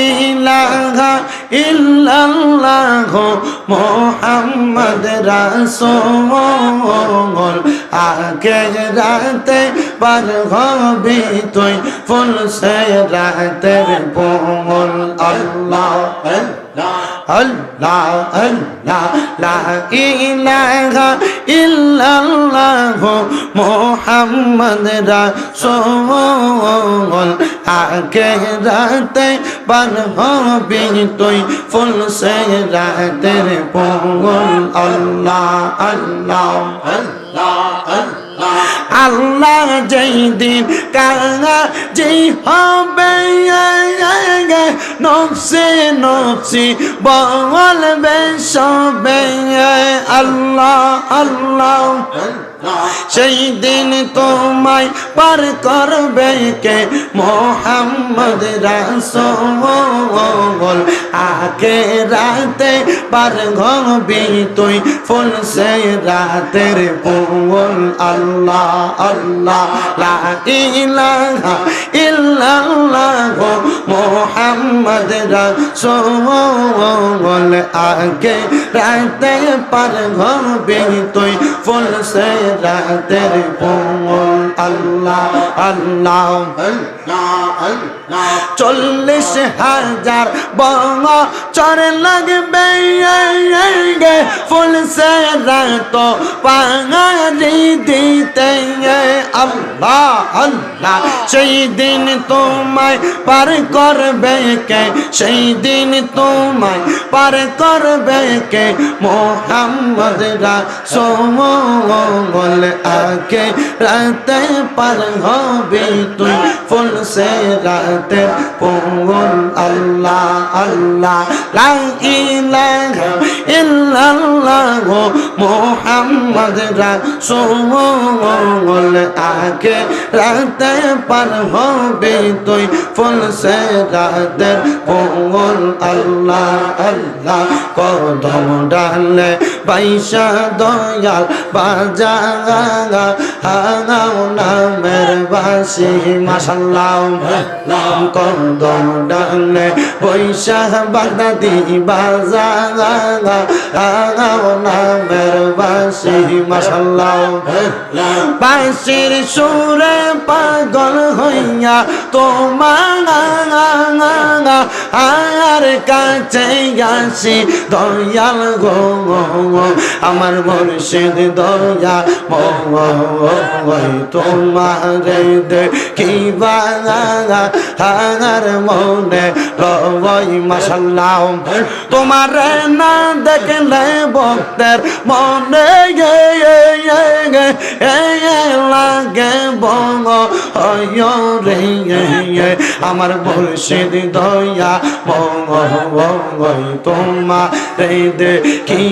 ইলাহা ইল্লাল্লাহ মোহাম্মদ রাসূল আগে রাতে পার হবি তুই ফুল সে রাতের পোল আল্লাহ আল্লাহ আল্লাহ, লা ইলাহা ইল্লাল্লাহ মোহাম্মদ রাসূল, আগে রাতে পার হবি তুই ফুল সে রাতের পোল আল্লাহ আল্লাহ আল্লাহ যেই দিন কাঙা যেই হবে, নফসে নফসি বলবে সবে। আল্লাহ আল্লাহ সেই দিন তোমায় পার করবে কে? মোহাম্মদ রাসূল, আগে রাতে পার ঘবি তুই, ফুল সে রাতের ফুল, আল্লাহ আল্লাহ, লা ইলাহা ইল্লাল্লাহ মোহাম্মদ রাসূল, আগে রাতে পার ঘবি তুই, ফুল সে রাতের ফুল আল্লাহ আল্লাহ চল্লিশ হাজার বছর লাগবে ফুল সে রাত পাঙারি দিতে আল্লাহ আল্লাহ। সেই দিন তোমায় পার করবে কে? সেই দিন তোমায় পার করবে কে? মোহাম্মদ রাসূল আগে রাতে পার হবে তুই ফুল সে রাতে পোল আল্লাহ আল্লাহ। লা ইলাহা ইল্লাল্লাহ মুহাম্মদ রাসূল আগে রাতে পার হবে তুই ফুল সে রাতে পোল আল্লাহ আল্লাহ। কদম ডালে বাইশা দয়াল বাজা হাঙাও নামের বাসি কদম ডালে বৈশাখ বাগদাদি বাজা হাঙাও নামের বাসি মাসাল্লাহ বাসির সুরে পাগল হইয়া তোমার আর কাছে আসি, দয়াল গো আমার মুর্শিদ দয়া মই তোমার দেখি হাঙার মনে লই মাসাল্লাহ তোমার না দেখলে ভক্তের মনে লাগে বঙ্গ রে আমার মুর্শিদ দয়া বঙ্গ তোমার দেখি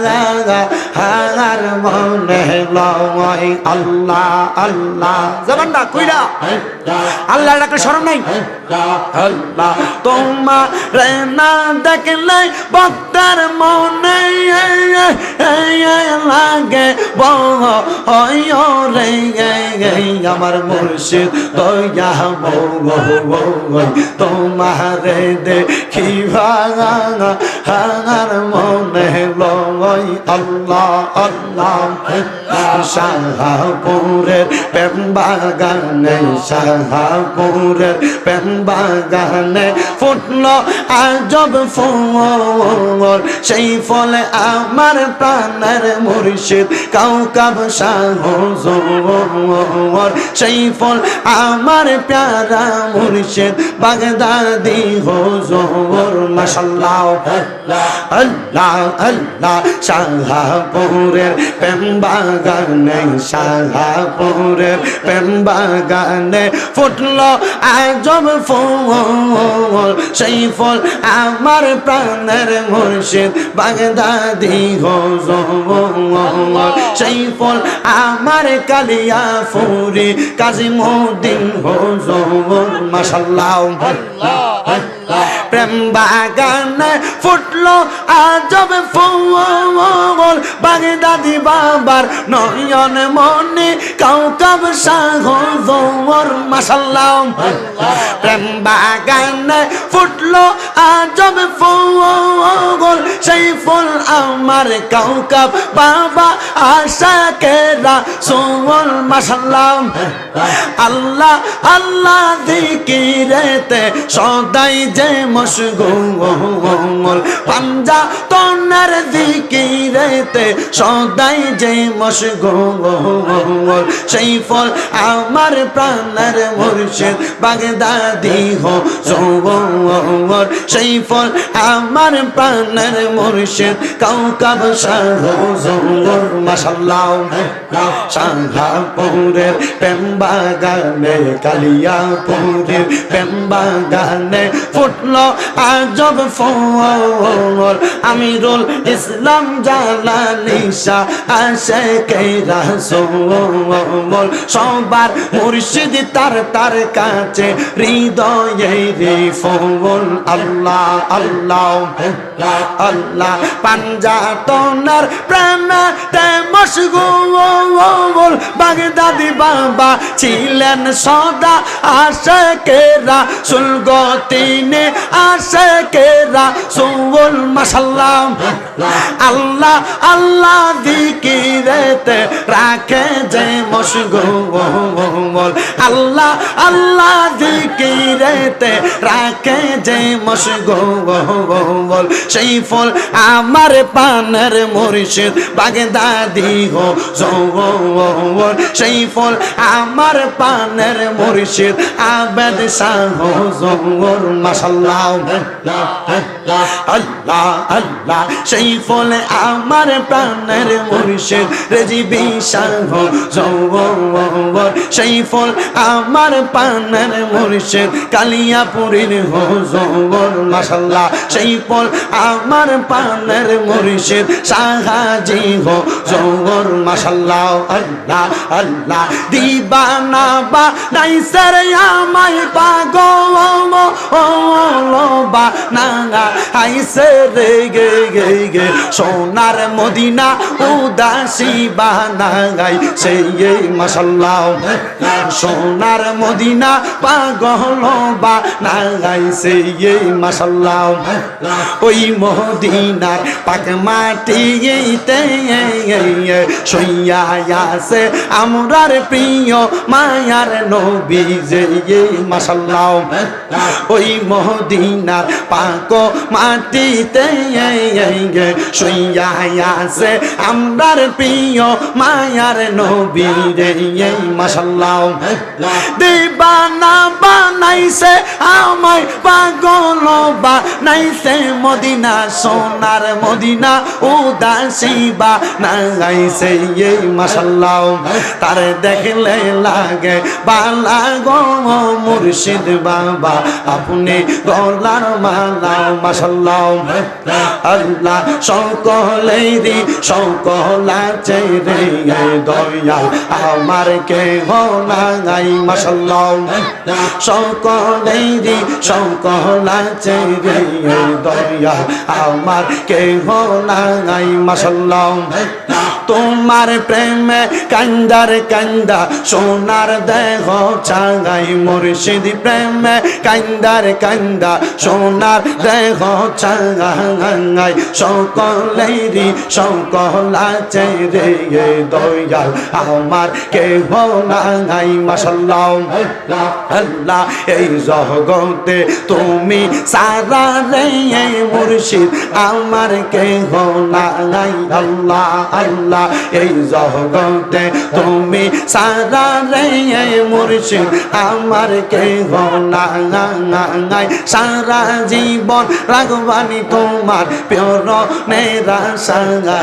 la la হার মনে লয় আল্লাহ আল্লাহ। জবানটা কইরা আল্লাহ ডাকে স্মরণ নাই? আল্লাহ, তোমার না দেখলে ভক্তার মনে লাগে। রে আমার মুর্শিদ দয়া তোমার দেখি হাঙার মনে লয় আল্লাহ আল্লাহ শাহপুরের প্রেম বাগানে, শাহপুরের ফুটলো আজব ফুল। সেই ফলে আমার প্রাণের মুর্শিদ কাউকাব শাহ সেই ফল আমার প্যারা মুর্শিদ বাগদাদি হুজুর। মাশাল্লাহ, আল্লাহ আল্লাহ শাহপুরের প্রেম শাহপুরের প্রেম বাগানে ফুটলো আজব ফুল। সেই ফল আমার প্রাণের মুর্শিদ বাগদাদি হুজুর সেই ফল আমার কালিয়া ফুরি কাজী মুদ্দিন হুজুর মাশাল্লাহ। প্রেম বাগানে ফুটলো আজব ফুল। বাগদাদি বাবার নয়ন মনে কাউকাব সাগর মাসাল্লাহ প্রেম বাগানে ফুটলো আজব ফুল সেই ফুল আমার কাউকাব বাবা আশা কেরা সোমল মাসাল্লাহ আল্লাহ আল্লাহ দিকিরেতে সদাই যে মশগুল পাঞ্জা তনার দিকিরেতে সদাই যে মশগুল সেই ফল আমার প্রাণের মুর্শিদ, বাগদাদি হো সেই ফল আমার প্রাণের মুর্শিদ, কাউকাব শাহ জোর মাশাল্লাহ সাঙ্গাপুরের প্রেমবাগানে, কালিয়াপুরের প্রেমবাগানে ফুটলো আজব ফল আমিরুল ইসলাম জালালিশা আসে কেরা সোল সবার মুর্শিদ তার তার কাছে হৃদয়ে রে ফল আল্লাহ আল্লাহ আল্লাহ। প্রেম মশগুল। বাগদাদি বাবা ছিলেন সদা আশে কেরা সুলগতিনে আশে কেরা সুল মাসাল্লাহ আল্লাহ আল্লাহ। দিকিরেতে রাখে যে মশগুল আল্লাহ আল্লাহ দিকিরেতে রাখে যে মশগুল সেই ফল আমার পানের মুর্শিদ, বাগদাদি হো জৌর সেই ফল আমার পানের মুর্শিদ, আবেদ শাহ জৌর মাসাল্লাহ আল্লাহ আল্লাহ। সেই ফল আমার প্রাণের মুর্শিদ রেজিবি শাহ জৌর সেই ফল আমার পানের মুর্শিদ, কালিয়াপুরীর হো জৌর মাসাল্লাহ সেই ফল আমার পানের মুর্শিদ, সাহাজি হো জৌর মাসাল্লাহ আল্লাহ আল্লাহ, দিবানা বা নাই সর আমায় পাগল বা না আইসে রে গে গে গে, সোনার মদিনা উদাসী বানাই সেই মাসাল্লাহ সোনার মদিনা পাগল বা নাগাই সেই মাসাল্লাহ ওই মদিনার পাক মাটিতে সইয়া আমরার প্রিয় মায়ার নবী যে মাসাল্লাহ ওই মদিনার পাক মাটিতে সইয়া আছে আমরার প্রিয় মায়ার নবী রে মাসাল্লাহ দিবানা বানাইছে, আমায় পাগল বানাইছে। মদিনা, সোনার মদিনা, উদাসী বা নাইছে এই মাসাল্লাহ তার দেখলে লাগে, বালা গো মুর্শিদ বাবা, আপনি গলার মালা মাসাল্লাহ আল্লাহ সকলেরই সকল আছে রে দয়াল আমার কে নাই মাসাল্লাহ সকলেরই সকল আছে রে দয়াল আমার কে তোমার প্রেমে কান্দার কান্দা সোনার দেহ চাঙ্গাই মুর্শিদ প্রেমে কান্দার কান্দা সোনার দেহ চাঙ্গাই সকলেরই সকল আছে রে দয়াল আমার কেহ নাই মাসাল্লাহ আল্লাহ এই জগতে তুমি সারা রে মুর্শিদ আমার কেহ নাই আল্লাহ আল্লাহ এই জগতে তুমি সারা রে মুর্শিদ আমার কেহ নাই সারা জীবন রাগবানি তোমার প্রিয় নেরা সাঙ্গাই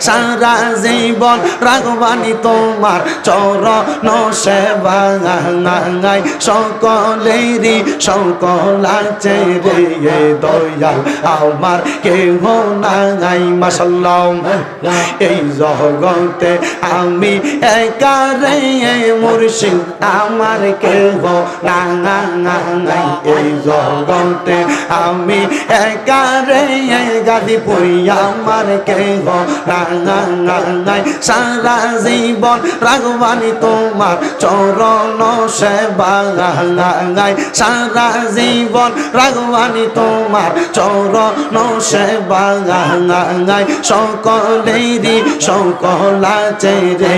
সারা জীবন রাগবানি তোমার চরণ সেবাঙ্গাই সকলেরই সকল আছে রে দয়াল আমার কেহ নাই। মাসাল্লাহ এই জগতে আমি একা রে মুর্শিদ আমার কেহ নাই। এই জগতে আমি একারে গাদি পড়িয়া আমার কে নাই সারা জীবন রাগবানি তোমার চরণ সেবা। সারা জীবন রাগবানি তোমার চরণ সেবা। সকলেরই সকল আছে রে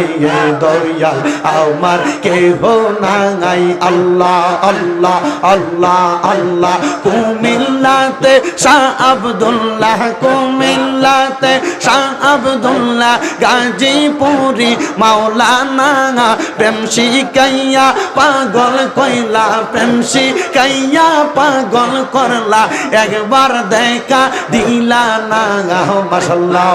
দয়া আমার কেহ নাই। আল্লাহ আল্লাহ আল্লাহ আল্লাহ। কুমিল্লাতে শাহ আবদুল্লাহ, কুমিল্লাতে শাহ আবদুল্লাহ, গাজীপুরি, মাওলানা, প্রেম শিকাইয়া পাগল কইলা, প্রেম শিকাইয়া পাগল করলা, একবার দেখা দিলা না মাসাল্লাহ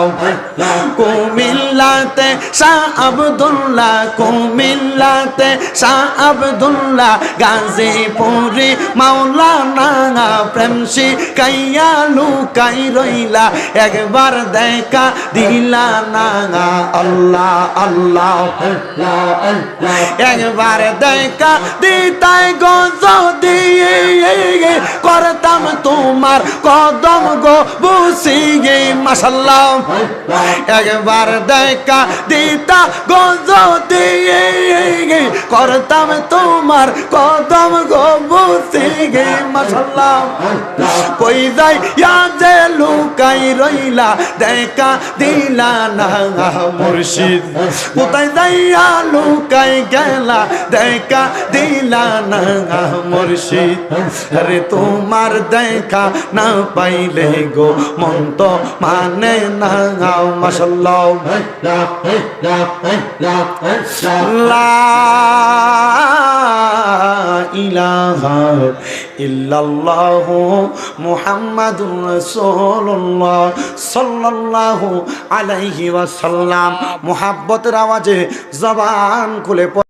কুমিল্লাতে শাহ আবদুল্লাহ, কুমিল্লাতে শাহ আবদুল্লাহ, গাজীপুরি, মাওলানা, প্রেম শিকাইয়া লুকাই রইলা, একবার দেখা দিলা না আল্লাহ আল্লাহ একবার দেখা দিতাই গজ দিয়ে করতাম তোমার কদম গো বুসিয়ে মাসাল্লাহ একবার দেখা দিতা গজ দিয়ে করতাম তোমার কদম গো বুসিয়ে মাসাল্লাহ কই যাই ইয়া যে লুকাই রইলা দেখা দিলা না মুর্শিদ। কোথায় যাইয়া লুকাই গেলা? দেখা দিলা না মুর্শিদ। আরে তোমার দেখা না পাইলে গো মন তো মানে না। মাসাল্লাহ লা ইলাহা ইল্লাল্লাহ মুহাম্মাদুর রাসূলুল্লাহ সাল্লাল্লাহু আলাইহি ওয়াসাল্লাম। মুহাব্বতের আওয়াজে জবান খুলে